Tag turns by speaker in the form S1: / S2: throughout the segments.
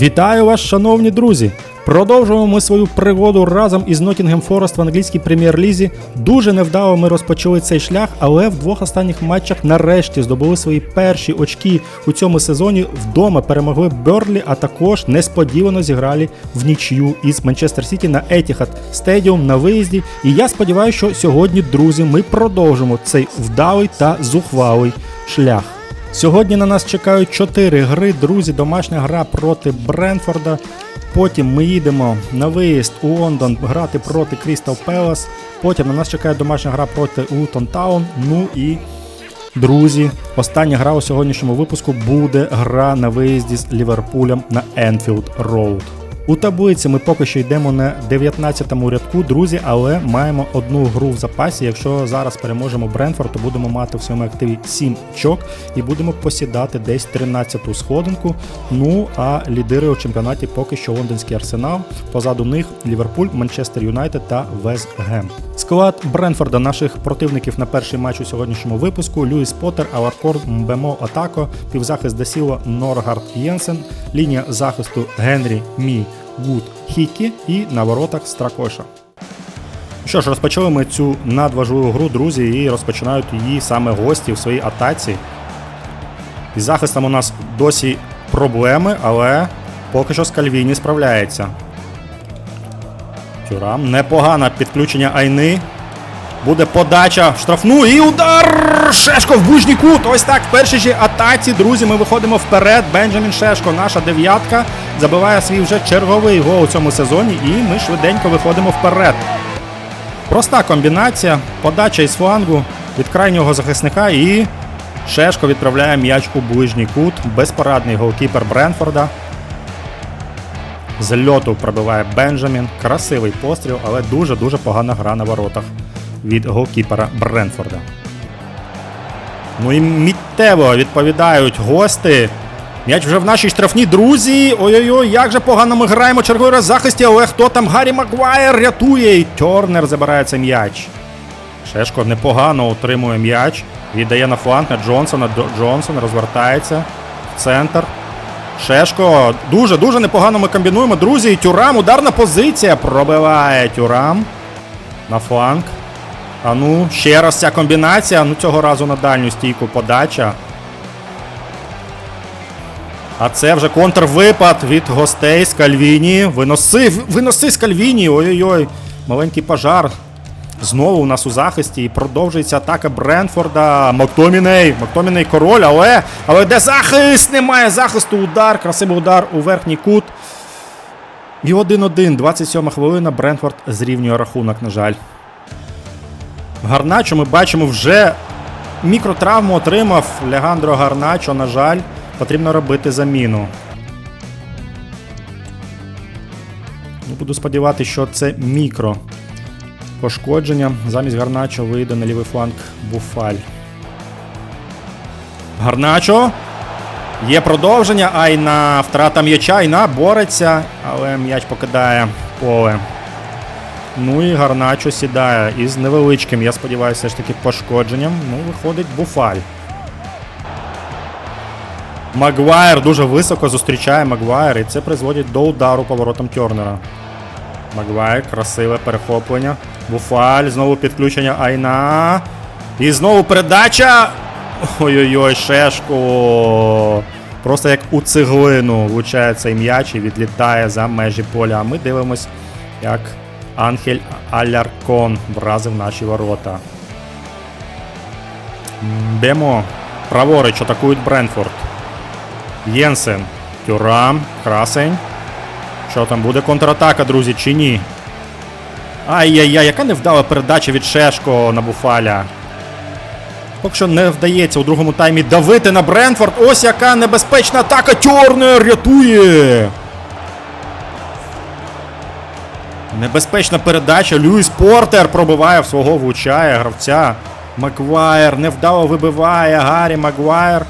S1: Вітаю вас, шановні друзі! Продовжуємо ми свою пригоду разом із Nottingham Forest в англійській прем'єр-лізі. Дуже невдало ми розпочали цей шлях, але в двох останніх матчах нарешті здобули свої перші очки у цьому сезоні. Вдома перемогли Берлі, а також несподівано зіграли в нічию із Манчестер Сіті на Etihad Stadium на виїзді. І я сподіваюся, що сьогодні, друзі, ми продовжимо цей вдалий та зухвалий шлях. Сьогодні на нас чекають 4 гри. Друзі, домашня гра проти Бренфорда. Потім ми їдемо на виїзд у Лондон грати проти Крістал Пелас. Потім на нас чекає домашня гра проти Лутон Таун. Ну і друзі, остання гра у сьогоднішньому випуску буде гра на виїзді з Ліверпулем на Енфілд Роуд. У таблиці ми поки що йдемо на 19-му рядку, друзі, але маємо одну гру в запасі. Якщо зараз переможемо Бренфорд, то будемо мати в своєму активі 7 очок і будемо посідати десь 13-ту сходинку. Ну а лідири у чемпіонаті поки що лондонський арсенал. Позаду них Ліверпуль, Манчестер Юнайтед та Вест Гем. Склад Бренфорда наших противників на перший матч у сьогоднішньому випуску: Льюіс Поттер, Аларкор, Мбемо Атако, півзахист Дасіла, Норгард Єнсен, лінія захисту Генрі Мі. Гуд Хікі і на воротах Стракоша. Що ж, розпочали ми цю надважливу гру, друзі, і розпочинають її саме гості в своїй атаці. Із захистом у нас досі проблеми, але поки що Скальвіні справляється. Тюрам. Непогане підключення Айни. Буде подача в штрафну і удар! Шешко в ближній кут. Ось так. В першій же атаці, друзі, ми виходимо вперед. Бенджамін Шешко, наша дев'ятка, забиває свій вже черговий гол у цьому сезоні, і ми швиденько виходимо вперед. Проста комбінація. Подача із флангу від крайнього захисника і Шешко відправляє м'яч у ближній кут. Безпорадний голкіпер Бренфорда. З льоту пробиває Бенджамін. Красивий постріл, але дуже-дуже погана гра на воротах від голкіпера Бренфорда. Ну і міттєво відповідають гости. М'яч вже в нашій штрафній друзі. Ой-ой-ой, як же погано ми граємо черговий раз в захисті, але хто там? Гаррі Магуайр рятує. І Тернер забирає цей м'яч. Шешко непогано отримує м'яч. Віддає на фланг на Джонсона. Джонсон розвертається в центр. Шешко. Дуже дуже непогано ми комбінуємо. Друзі, Тюрам, ударна позиція. Пробиває Тюрам. На фланг. А ну, ще раз ця комбінація. Ну, цього разу на дальню стійку подача. А це вже контрвипад від гостей з Кальвіні. Виноси, виноси з Кальвіні. Ой-ой-ой. Маленький пожар. Знову у нас у захисті і продовжується атака Бренфорда. Мактоміней. Мактоміней король, але. Але де захист? Немає захисту. Удар. Красивий удар у верхній кут. І 1-1. 27 хвилина. Бренфорд зрівнює рахунок, на жаль. Гарначо ми бачимо вже мікротравму отримав Легандро Гарначо, на жаль, потрібно робити заміну. Ну, Буду сподіватися, що це мікро пошкодження. Замість Гарначо вийде на лівий фланг Буфаль. Гарначо. Є продовження. Айна втрата м'яча. Айна бореться, але м'яч покидає поле. Ну і Гарначо сідає із невеличким, я сподіваюся, все ж таки пошкодженням. Ну, виходить Буфаль. Магуайр дуже високо зустрічає Магуайр, і це призводить до удару поворотом Тернера. Магуайр, красиве перехоплення. Буфаль, знову підключення Айна. І знову передача. Ой-ой-ой, Шешко. Просто як у цеглину влучає цей м'яч і відлітає за межі поля. А ми дивимось, як Анхель Аляркон вразив наші ворота. Бемо. Праворуч атакують Бренфорд. Єнсен. Тюрам. Красень. Що там буде контратака, друзі, чи ні? Ай-яй-яй, яка невдала передача від Шешко на Буфаля. Поки що не вдається у другому таймі давити на Бренфорд. Ось яка небезпечна атака. Тьорнер рятує. Небезпечна передача. Льюіс Портер пробиває в свого влучає гравця. Маквайр невдало вибиває. Гаррі Магуайр.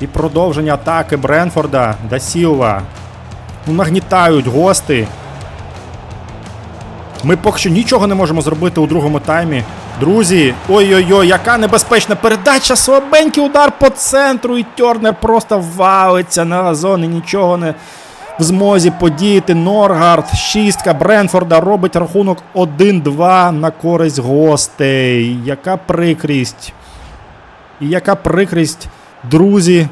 S1: І продовження атаки Бренфорда. Дасілва. Ну, нагнітають гости. Ми поки що нічого не можемо зробити у другому таймі. Друзі, ой-ой-ой, яка небезпечна передача, слабенький удар по центру, і Тернер просто валиться на газон і нічого не в змозі подіяти. Норгард, шістка Бренфорда робить рахунок 1-2 на користь гостей. Яка прикрість. І яка прикрість, друзі,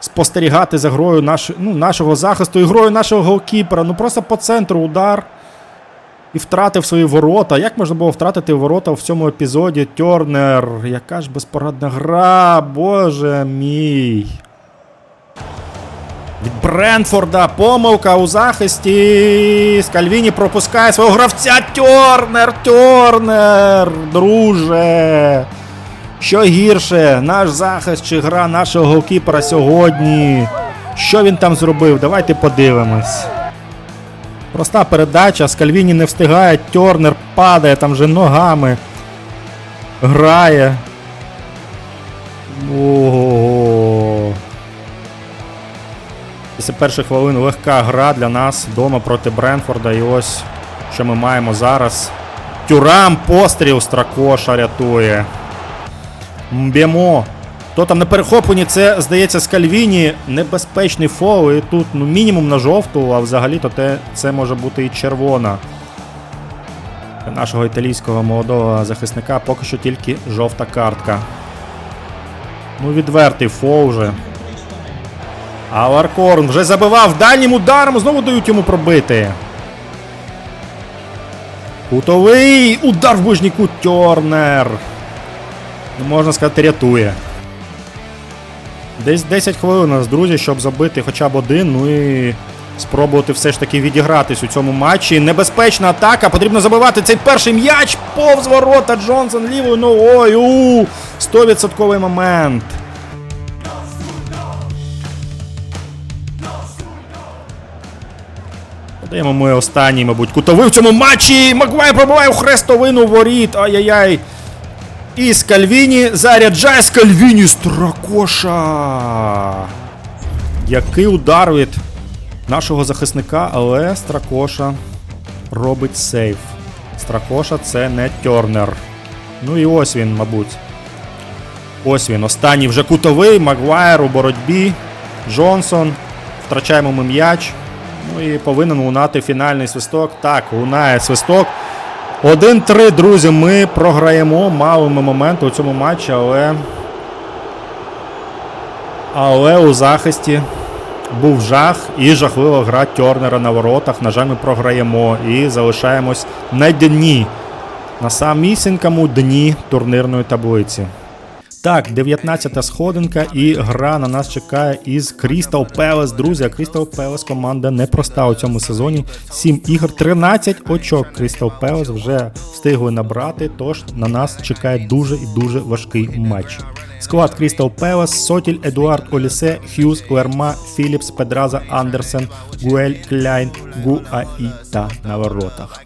S1: спостерігати за грою наш, ну, нашого захисту і грою нашого голкіпера. Ну просто по центру удар. І втратив свої ворота. Як можна було втратити ворота в цьому епізоді? Тьорнер. Яка ж безпорадна гра, боже мій. Бренфорда помилка у захисті. Скальвіні пропускає свого гравця. Тьорнер, Тьорнер, друже. Що гірше, наш захист чи гра нашого голкіпера сьогодні? Що він там зробив? Давайте подивимось. Проста передача, Скальвіні не встигає, Тьорнер падає там вже ногами. Грає. Ого. Після перших хвилин легка гра для нас вдома проти Бренфорда. І ось що ми маємо зараз. Тюрам постріл Стракоша рятує. Мбємо. То там на перехопленні це, здається, Скальвіні небезпечний фол. І тут ну, мінімум на жовту, а взагалі-то те, це може бути і червона. Для нашого італійського молодого захисника поки що тільки жовта картка. Ну, відвертий фол вже. А Ларкорн вже забивав дальнім ударом, знову дають йому пробити. Кутовий удар в ближній кут Тьорнер. Ну, можна сказати, рятує. Десь 10 хвилин у нас, друзі, щоб забити хоча б один, ну і спробувати все ж таки відігратись у цьому матчі. Небезпечна атака, потрібно забивати цей перший м'яч повз ворота Джонсон лівою ногою. У, 100% момент. Подаємо ми останній, мабуть, кутовий в цьому матчі. Магуайр пробиває у хрестовину воріт. Ай-яй-яй. І Скальвіні заряджає Скальвіні Стракоша. Який удар від нашого захисника, але Стракоша робить сейф. Стракоша це не Тьорнер. Ну і ось він, мабуть. Ось він. Останній вже кутовий. Магуайр у боротьбі. Джонсон. Втрачаємо ми м'яч. Ну і повинен лунати фінальний свисток. Так, лунає свисток. 1-3, друзі, ми програємо. Мали ми моменти у цьому матчі, але. Але у захисті був жах і жахлива гра Тьорнера на воротах. На жаль, ми програємо і залишаємось на дні. На самісінькому дні турнірної таблиці. Так, 19-та сходинка і гра на нас чекає із Crystal Palace. Друзі, Crystal Palace команда непроста у цьому сезоні. 7 ігор, 13 очок. Crystal Palace вже встигли набрати, тож на нас чекає дуже і дуже важкий матч. Склад Crystal Palace, Сотіль, Едуард Олісе, Х'юз, Лерма, Філіпс, Педраза, Андерсен, Гуель, Кляйн, Гуаїта на воротах.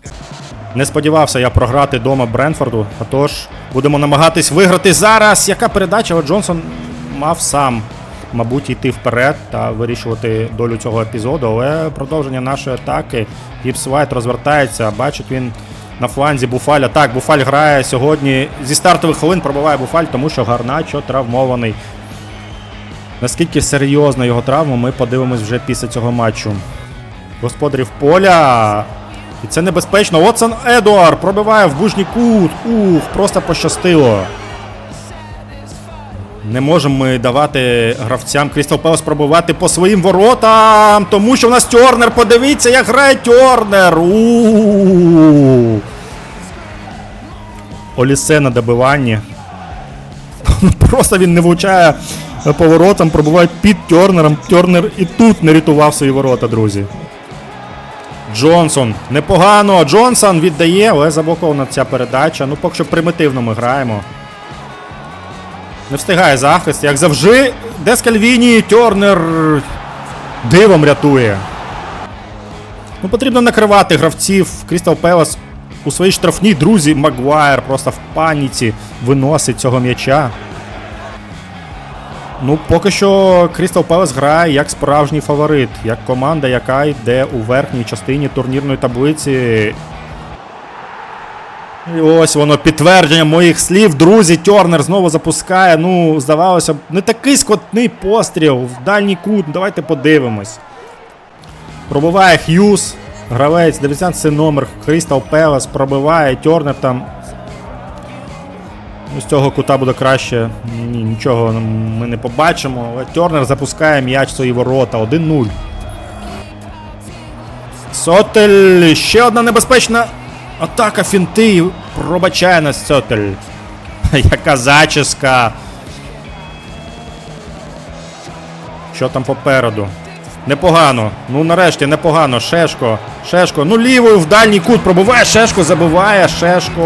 S1: Не сподівався я програти дома Бренфорду, а тож будемо намагатись виграти зараз. Яка передача? От Джонсон мав сам, мабуть, йти вперед та вирішувати долю цього епізоду, але продовження нашої атаки. Гіпс Вайт розвертається, бачить він на фланзі Буфаля. Так, Буфаль грає сьогодні зі стартових хвилин пробиває Буфаль, тому що Гарначо травмований. Наскільки серйозна його травма, ми подивимось вже після цього матчу. Господарів поля. І це небезпечно. Отсон Едуард пробиває в бужній кут. Ух, просто пощастило. Не можемо ми давати гравцям Крістал Пелес пробивати по своїм воротам, тому що в нас Тьорнер. Подивіться, як грає Тьорнер. У-у-у. Олісе на добиванні. Просто він не влучає поворотом, пробиває під Тьорнером. Тьорнер і тут не рятував свої ворота, друзі. Джонсон. Непогано. Джонсон віддає, але заблокована ця передача. Ну, поки що примітивно ми граємо. Не встигає захист, як завжди. Де Скальвіні, Тьорнер дивом рятує. Ну, потрібно накривати гравців Крістал Пелас у своїй штрафній друзі. Магуайр просто в паніці виносить цього м'яча. Ну, поки що Крістал Пелес грає як справжній фаворит, як команда, яка йде у верхній частині турнірної таблиці. І ось воно підтвердження моїх слів. Друзі, Тьорнер знову запускає. Ну, здавалося б, не такий скотний постріл в дальній кут. Давайте подивимось. Пробиває Х'юз. Гравець 19 номер Крістал Пелес пробиває, Тернер там. Ну, з цього кута буде краще. Ні, нічого ми не побачимо. Але Тернер запускає м'яч свої ворота. 1-0. Сотель. Ще одна небезпечна атака фінти. Пробачає нас Сотель. Яка зачіска. Що там попереду? Непогано. Ну нарешті непогано. Шешко. Шешко. Ну лівою в дальній кут пробиває. Шешко забиває. Шешко.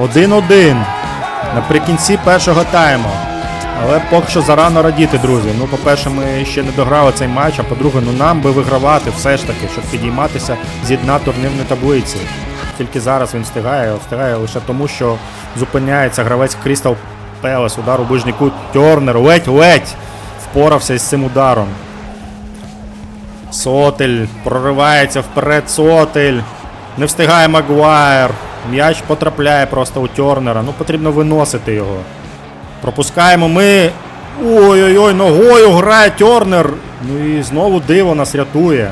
S1: 1-1. Наприкінці першого тайму. Але поки що зарано радіти, друзі. Ну, по-перше, ми ще не дограли цей матч, а по-друге, ну нам би вигравати все ж таки, щоб підійматися зі дна турнірної таблиці. Тільки зараз він встигає, встигає лише тому, що зупиняється гравець Крістал Пелес, удар у ближній кут Тернер, ледь-ледь впорався із цим ударом. Сотель проривається вперед. Сотель. Не встигає Магуайр. М'яч потрапляє просто у Тернера. Ну потрібно виносити його. Пропускаємо ми. Ой-ой-ой, ногою грає Тернер. Ну і знову диво нас рятує.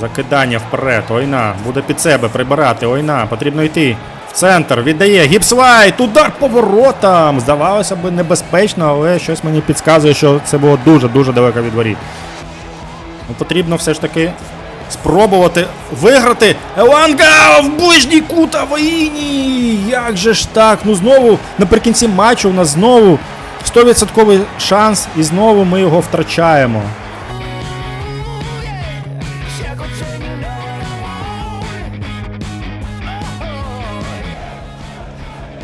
S1: Закидання вперед. Ойна. Буде під себе прибирати. Ойна. Потрібно йти. В центр. Віддає. Гіпсвайт. Удар по воротам. Здавалося б небезпечно, але щось мені підказує, що це було дуже-дуже далеко від воріт. Ну, потрібно все ж таки спробувати виграти. Еланга в ближній кут Аваїні! Як же ж так? Ну знову наприкінці матчу у нас знову 100% шанс, і знову ми його втрачаємо.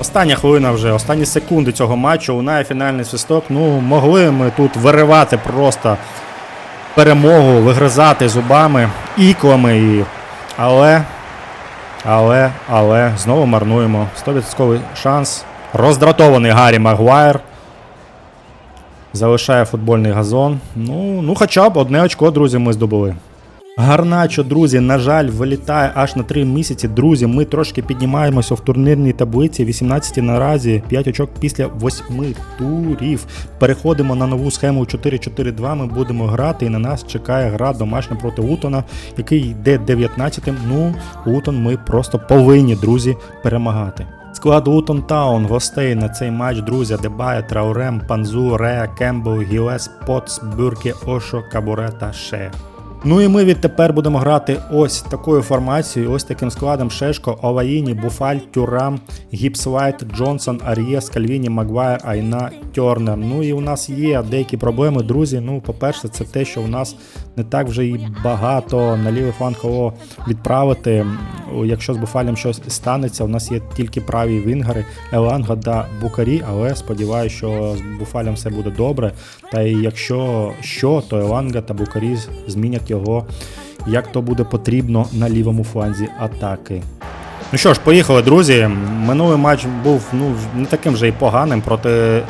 S1: Остання хвилина вже, останні секунди цього матчу. Лунає фінальний свисток. Ну, могли ми тут виривати просто перемогу, вигризати зубами, іклами її. Але, але, але, знову марнуємо. 100% шанс. Роздратований Гаррі Магуайр. Залишає футбольний газон. Ну, ну хоча б одне очко, друзі, ми здобули. Гарначо, друзі, на жаль, вилітає аж на 3 місяці. Друзі, ми трошки піднімаємося в турнірній таблиці. 18 наразі, 5 очок після 8 турів. Переходимо на нову схему 4-4-2. Ми будемо грати, і на нас чекає гра домашня проти Утона, який йде 19-тим. Ну, Утон ми просто повинні, друзі, перемагати. Склад Утон Таун гостей на цей матч, друзі, Дебая, Траурем, Панзу, Реа, Кембл, Гілес, Потс, Бюрке, Ошо, Кабуре та Ше. Ну і ми відтепер будемо грати ось такою формацією, ось таким складом: Шешко, Оваїні, Буфаль, Тюрам, Гіпсвайт, Джонсон, Ар'є, Скальвіні, Магуайр, Айна, Тернер. Ну і у нас є деякі проблеми, друзі. Ну, по-перше, це те, що у нас не так вже і багато на лівий фланг кого відправити. Якщо з Буфалем щось станеться, у нас є тільки праві вінгери, Еланга та Букарі, але сподіваюся, що з Буфалем все буде добре. Та і якщо що, то Еланга та Букарі змінять його, як то буде потрібно на лівому фланзі атаки. Ну що ж, поїхали, друзі. Минулий матч був ну, не таким вже і поганим проти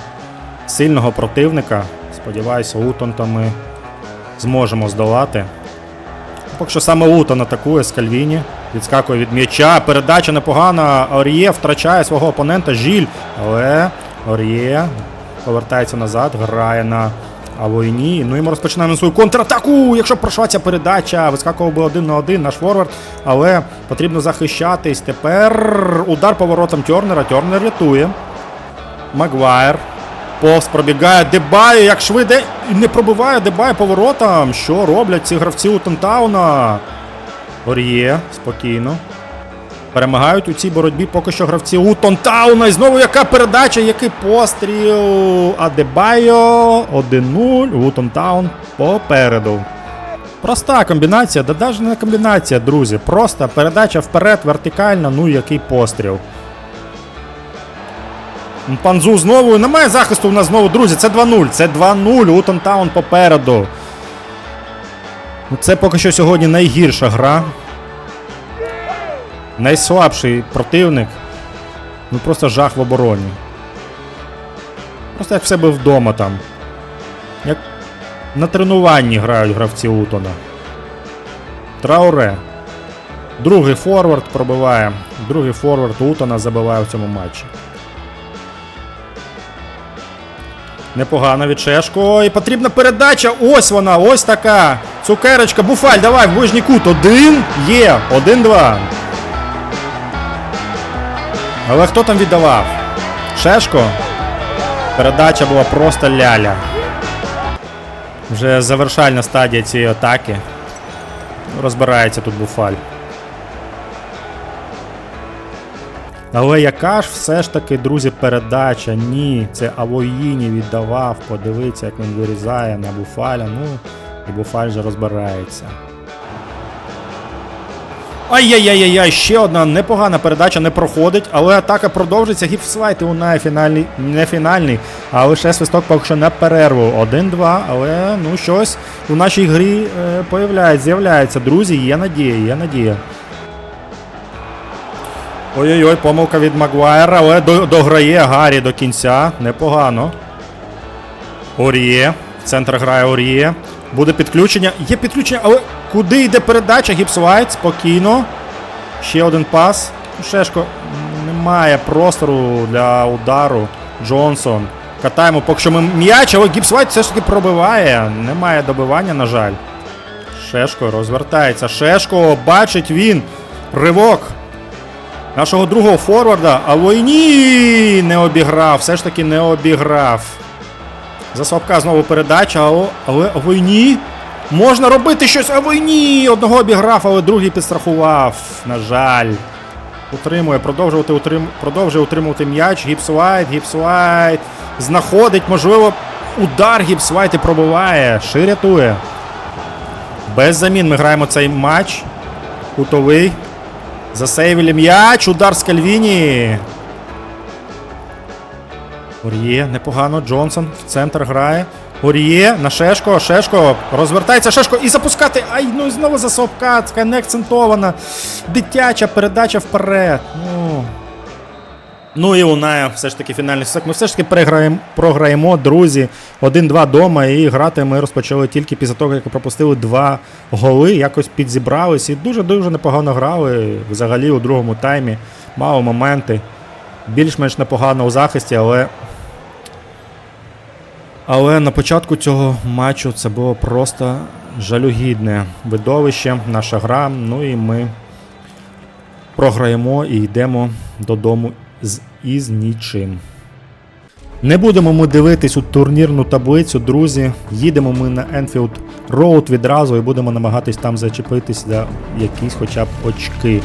S1: сильного противника. Сподіваюся, Утонта ми зможемо здолати. Поки що саме Утон атакує Скальвіні. Відскакує від м'яча. Передача непогана. Оріє втрачає свого опонента Жіль. Але Оріє повертається назад, грає на Авойні. Ну і ми розпочинаємо свою контратаку. Якщо пройшла ця передача, вискакував би один на один наш форвард. Але потрібно захищатись. Тепер удар поворотом Тернера. Тернер рятує. Магуайр. Повз пробігає Дебаю, як швиде не пробиває Дебаю поворотом. Що роблять ці гравці у Тантауна? Оріє, спокійно. Перемагають у цій боротьбі поки що гравці у Тонтауна. І знову яка передача, який постріл. Адебайо 1-0. Утонтаун попереду. Проста комбінація, да навіть не комбінація, друзі. Просто передача вперед, вертикальна, ну який постріл. Панзу знову. Немає захисту у нас знову, друзі. Це 2-0. Це 2-0. Утон Таун попереду. Це поки що сьогодні найгірша гра. Найслабший противник. Ну просто жах в обороні. Просто як в себе вдома там. Як на тренуванні грають гравці Утона. Трауре. Другий форвард пробиває. Другий форвард Утона забиває в цьому матчі. Непогано від Шешко. І потрібна передача. Ось вона, ось така. Цукерочка, буфаль, давай, в ближній кут. Один є. Один-два. Але хто там віддавав? Шешко? Передача була просто ляля. Вже завершальна стадія цієї атаки. Розбирається тут буфаль. Але яка ж все ж таки, друзі, передача? Ні, це Авоїні віддавав. Подивіться, як він вирізає на Буфаля. Ну, і Буфаль вже розбирається. Ай-яй-яй-яй, ще одна непогана передача не проходить, але атака продовжиться. Гіпсвайт у фінальний, не фінальний, а лише свисток поки що на перерву. 1-2, але ну щось у нашій грі е, з'являється. Друзі, є надія, є надія. Ой-ой-ой, помилка від Магуайра, але дограє Гаррі до кінця. Непогано. Оріє. В центр грає Оріє. Буде підключення. Є підключення, але куди йде передача? Гіпсвайт, спокійно. Ще один пас. Шешко немає простору для удару. Джонсон. Катаємо поки що ми м'яч, але Гіпсвайт все ж таки пробиває. Немає добивання, на жаль. Шешко розвертається. Шешко бачить він. Ривок нашого другого форварда. А ні, не обіграв. Все ж таки не обіграв. За Слабка знову передача, але, але Авойні. Можна робити щось, Авойні! Одного обіграв, але другий підстрахував. На жаль. Утримує, продовжувати утрим... продовжує утримувати м'яч. Гіпсвайт, Гіпсвайт. Знаходить, можливо, удар Гіпсвайт і пробиває. Ши рятує. Без замін ми граємо цей матч. Кутовий. Засейвілі м'яч, удар з Кальвіні. Ор'є. непогано. Джонсон в центр грає. Оріє на Шешко. Шешко розвертається Шешко і запускати. Ай, ну і знову за Совка. Така неакцентована. Дитяча передача вперед. Ну. І лунає все ж таки фінальний сек. Ми все ж таки переграємо, програємо, друзі. 1-2 дома. І грати ми розпочали тільки після того, як пропустили два голи. Якось підзібрались і дуже-дуже непогано грали. Взагалі у другому таймі. Мало моменти. Більш-менш непогано у захисті, але. Але на початку цього матчу це було просто жалюгідне видовище, наша гра. Ну і ми програємо і йдемо додому з із нічим. Не будемо ми дивитись у турнірну таблицю, друзі. Їдемо ми на Enfield Road відразу і будемо намагатись там зачепитись за якісь хоча б очки.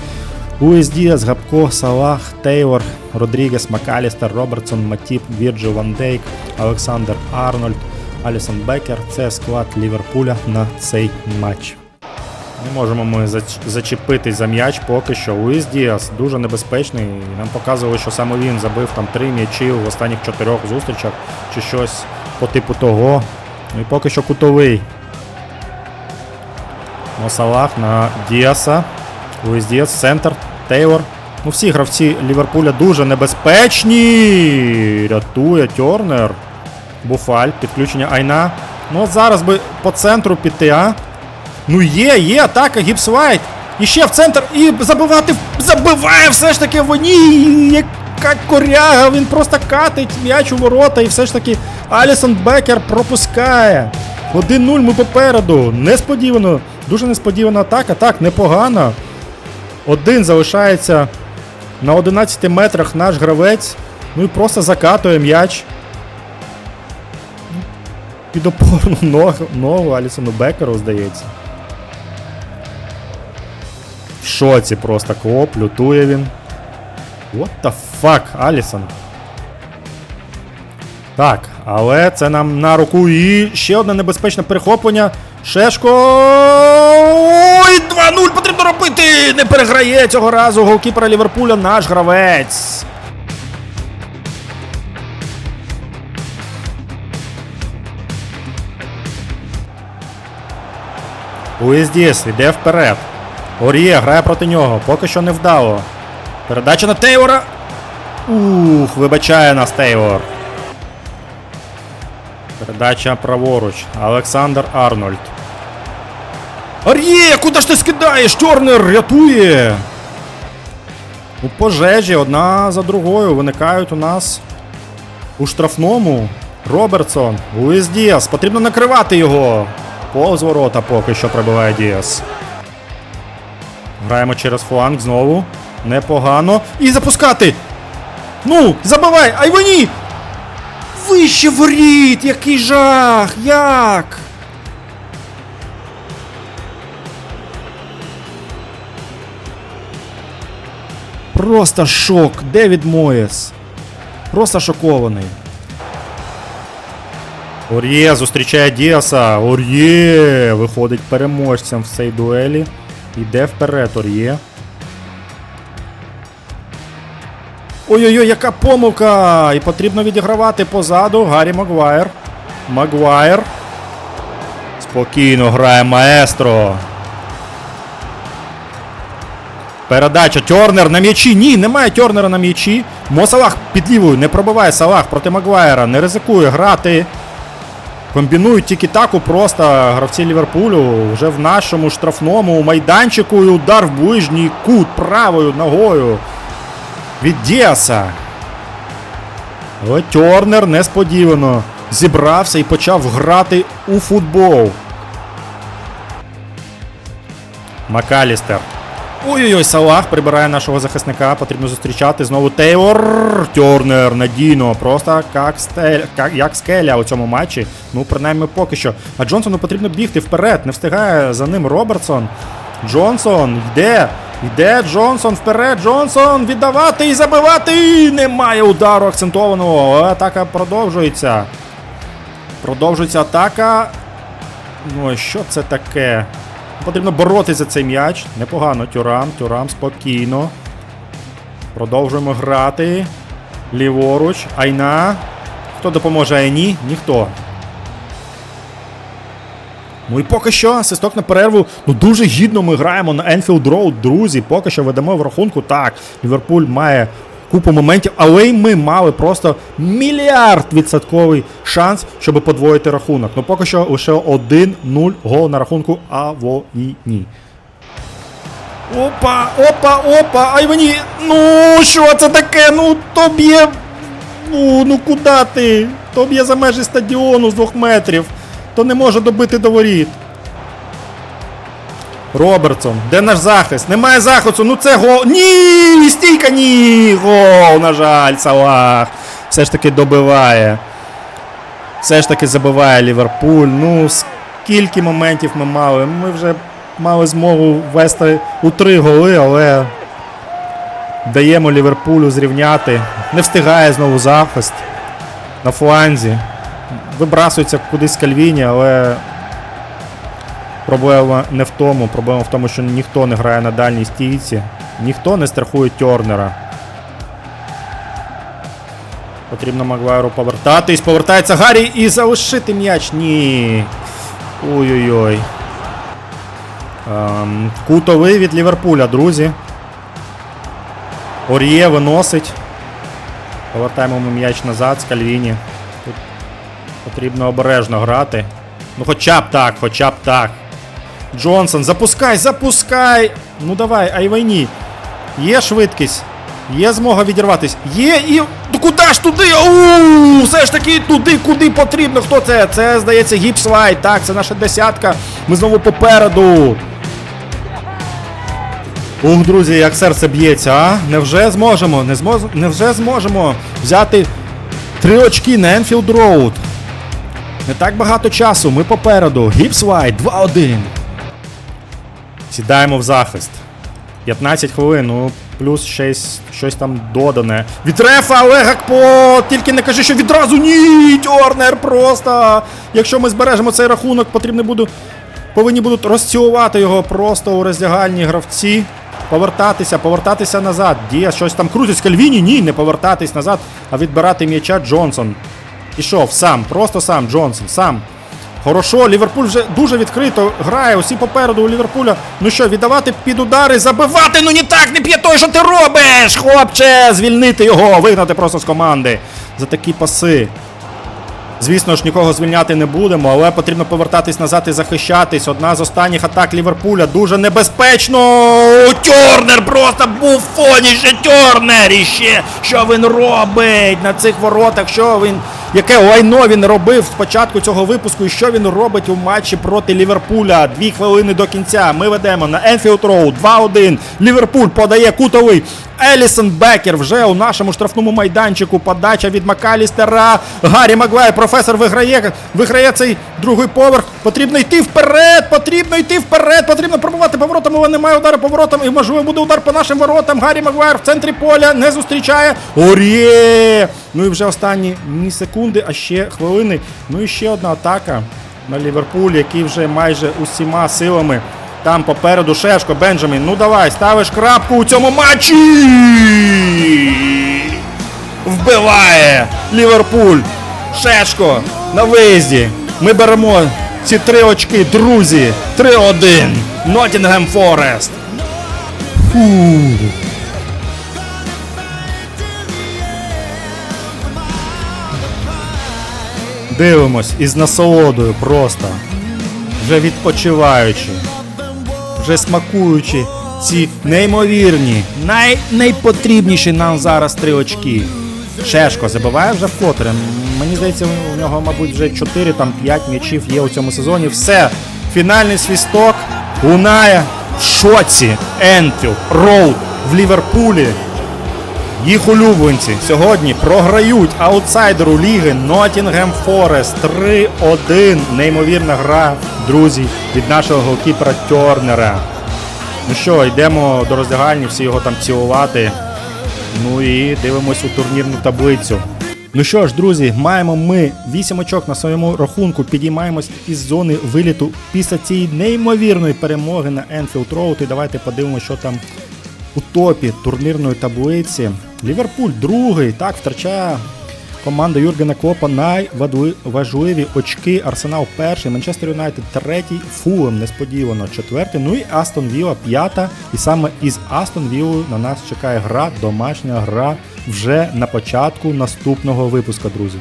S1: Луїс Діас, Габко, Салах, Тейлор, Родрігес, Макалістер, Робертсон, Матіп, Вірджил Ван Дейк, Олександр Арнольд, Алісон Бекер. Це склад Ліверпуля на цей матч. Не можемо ми зач- зачепитись за м'яч поки що. Луїс Діас дуже небезпечний. Нам показували, що саме він забив там три м'ячі в останніх чотирьох зустрічах чи щось по типу того. Ну і поки що кутовий. Мосалах на Діаса. Луїс Діас, центр, Тейлор. Ну всі гравці Ліверпуля дуже небезпечні. Рятує Тернер. Буфаль, підключення Айна. Ну от зараз би по центру піти, а? Ну є, є атака, Гіпсвайт. І ще в центр і забивати. Забиває все ж таки вони. Яка коряга, він просто катить м'яч у ворота і все ж таки Алісон Бекер пропускає. 1-0 ми попереду. Несподівано. Дуже несподівана атака. Так, непогано. Один залишається на 11 метрах наш гравець. Ну і просто закатує м'яч. Під опорну ногу, ногу Алісону Бекеру, здається. Шоці просто клоп, лютує він. What the fuck, Алісон. Так, але це нам на руку і ще одне небезпечне перехоплення. Шешко. Ой, 2-0 потрібно робити! Не переграє цього разу голкіпера Ліверпуля наш гравець. Луїс Діс йде вперед. Оріє грає проти нього. Поки що не вдало. Передача на Тейвора. Ух, вибачає нас Тейвор. Передача праворуч. Олександр Арнольд. Ар'є, куди ж ти скидаєш? Тернер рятує. У пожежі одна за другою виникають у нас у штрафному. Робертсон. Луїс Діас. Потрібно накривати його. Повз ворота поки що прибиває Діас. Граємо через фланг знову. Непогано. І запускати. Ну, забивай! Айвані! Вище воріт! Який жах! Як? Просто шок. Девід Моєс. Просто шокований. Ор'є зустрічає Діаса. Ор'є виходить переможцем в цій дуелі. Йде вперед Ор'є. Ой-ой-ой, яка помилка! І потрібно відігравати позаду Гаррі Магуайр. Магуайр. Спокійно грає маестро. Передача Тьорнер на м'ячі. Ні, немає Тьорнера на м'ячі. Мо Салах під лівою, не пробиває Салах проти Магуайра. Не ризикує грати. Комбінують тільки таку просто гравці Ліверпулю вже в нашому штрафному майданчику і удар в ближній кут правою ногою від Діаса. Але Тьорнер несподівано зібрався і почав грати у футбол. Макалістер. Ой-ой-ой, Салах прибирає нашого захисника. Потрібно зустрічати знову Тейлор. Тьорнер надійно. Просто як, стель, як, як скеля у цьому матчі. Ну, принаймні поки що. А Джонсону потрібно бігти вперед. Не встигає за ним Робертсон. Джонсон йде. Йде Джонсон вперед. Джонсон віддавати і забивати. Немає удару акцентованого. Атака продовжується. Продовжується атака. Ну, що це таке? Потрібно боротися за цей м'яч. Непогано. Тюрам, Тюрам спокійно. Продовжуємо грати. Ліворуч. Айна. Хто допоможе Айні? Ніхто. Ну і поки що свисток на перерву. Ну дуже гідно ми граємо на Enfield Road, друзі. Поки що ведемо в рахунку. Так, Ліверпуль має купу моментів, але й ми мали просто мільярд відсотковий шанс, щоб подвоїти рахунок. Ну поки що лише 1-0 гол на рахунку Авоїні. Опа, опа, опа, Айвані. Ну, що це таке? Ну, то б'є. Ну, ну куди ти? То б'є за межі стадіону з двох метрів. То не може добити до воріт. Робертсон, де наш захист? Немає захисту, ну це гол. Ні! Стійка, ні! Гол, на жаль, Салах. Все ж таки добиває. Все ж таки забиває Ліверпуль. Ну, скільки моментів ми мали. Ми вже мали змогу ввести у три голи, але даємо Ліверпулю зрівняти. Не встигає знову захист на фланзі. Вибрасується кудись Кальвіні, але проблема не в тому. Проблема в тому, що ніхто не грає на дальній стійці, ніхто не страхує Тернера. Потрібно Магуайру повертатись. Повертається Гаррі і залишити м'яч. Ні. Ой-ой-ой. Ем, кутовий від Ліверпуля, друзі. Ор'є виносить. Повертаємо ми м'яч назад з Кальвіні. Тут потрібно обережно грати. Ну хоча б так, хоча б так. Джонсон, запускай, запускай! Ну давай, Айвайні. Є швидкість. Є змога відірватись. Є і. Ну куди ж туди? Оу, все ж таки туди, куди потрібно. Хто це? Це, здається, гіпслайт. Так, це наша десятка. Ми знову попереду. Ух, друзі, як серце б'ється, а? Невже зможемо? Не змож... Невже зможемо взяти три очки на Enfield Road? Не так багато часу, ми попереду. Гіпсвайт 2-1. Сідаємо в захист. 15 хвилин, ну плюс 6, щось там додане. Від рефа, але Гакпо! Тільки не кажи, що відразу ні! Тьорнер просто! Якщо ми збережемо цей рахунок, потрібно буде. Повинні будуть розцілувати його просто у роздягальні гравці. Повертатися, повертатися назад. Дія щось там крутить Кальвіні. Ні, не повертатись назад, а відбирати м'яча Джонсон. Ішов сам, просто сам Джонсон, сам. Хорошо, Ліверпуль вже дуже відкрито грає, усі попереду у Ліверпуля. Ну що, віддавати під удари, забивати, ну не так, не п'є той, що ти робиш, хлопче, звільнити його, вигнати просто з команди за такі паси. Звісно ж, нікого звільняти не будемо, але потрібно повертатись назад і захищатись. Одна з останніх атак Ліверпуля дуже небезпечно. Тьорнер просто був фоніше Тьорнер іще. Що він робить на цих воротах? Що він яке лайно він робив спочатку цього випуску, і що він робить у матчі проти Ліверпуля. Дві хвилини до кінця. Ми ведемо на Енфілд Роуд 2-1. Ліверпуль подає кутовий. Елісон Бекер вже у нашому штрафному майданчику. Подача від Макалістера. Гаррі Магуайр, професор виграє, виграє цей другий поверх. Потрібно йти вперед, потрібно йти вперед, потрібно пробувати поворотом, але немає удару поворотом. І можливо буде удар по нашим воротам. Гаррі Магуайр в центрі поля не зустрічає. Орє! Ну і вже останні ні секунди, а ще хвилини. Ну і ще одна атака на Ліверпуль, який вже майже усіма силами. Там попереду Шешко, Бенджамін. Ну давай, ставиш крапку у цьому матчі. Вбиває Ліверпуль. Шешко на виїзді. Ми беремо ці три очки, друзі. 3-1. Нотінгем Форест. Дивимось із насолодою просто. Вже відпочиваючи вже смакуючи ці неймовірні, най найпотрібніші нам зараз три очки. Шешко забиває вже вкотре. Мені здається, у нього, мабуть, вже 4 там 5 м'ячів є у цьому сезоні. Все. Фінальний свісток лунає в шоці. Енфілд, Роуд в Ліверпулі. Їх улюбленці сьогодні програють аутсайдеру ліги Nottingham Forest 3-1. Неймовірна гра, друзі, від нашого голкіпера Тернера. Ну що, йдемо до роздягальні, всі його там цілувати. Ну і дивимось у турнірну таблицю. Ну що ж, друзі, маємо ми 8 очок на своєму рахунку. Підіймаємось із зони виліту після цієї неймовірної перемоги на Enfield Road. І давайте подивимося, що там у топі турнірної таблиці. Ліверпуль другий, так, втрачає команда Юргена Клопа найважливі очки. Арсенал перший, Манчестер Юнайтед третій, Фулем несподівано четвертий. Ну і Астон Вілла п'ята. І саме із Астон Віллою на нас чекає гра, домашня гра вже на початку наступного випуска, друзі.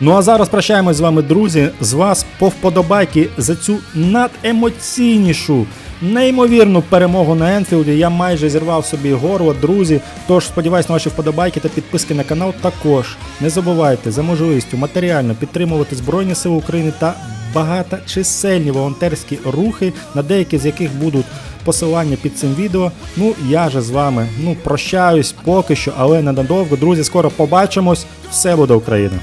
S1: Ну а зараз прощаємось з вами, друзі. З вас по вподобайки за цю надемоційнішу, неймовірну перемогу на Енфілді. Я майже зірвав собі горло, друзі. Тож сподіваюсь на ваші вподобайки та підписки на канал. Також не забувайте за можливістю матеріально підтримувати Збройні Сили України та багаточисельні волонтерські рухи, на деякі з яких будуть посилання під цим відео. Ну я же з вами ну прощаюсь поки що, але ненадовго. Друзі, скоро побачимось. Все буде Україна!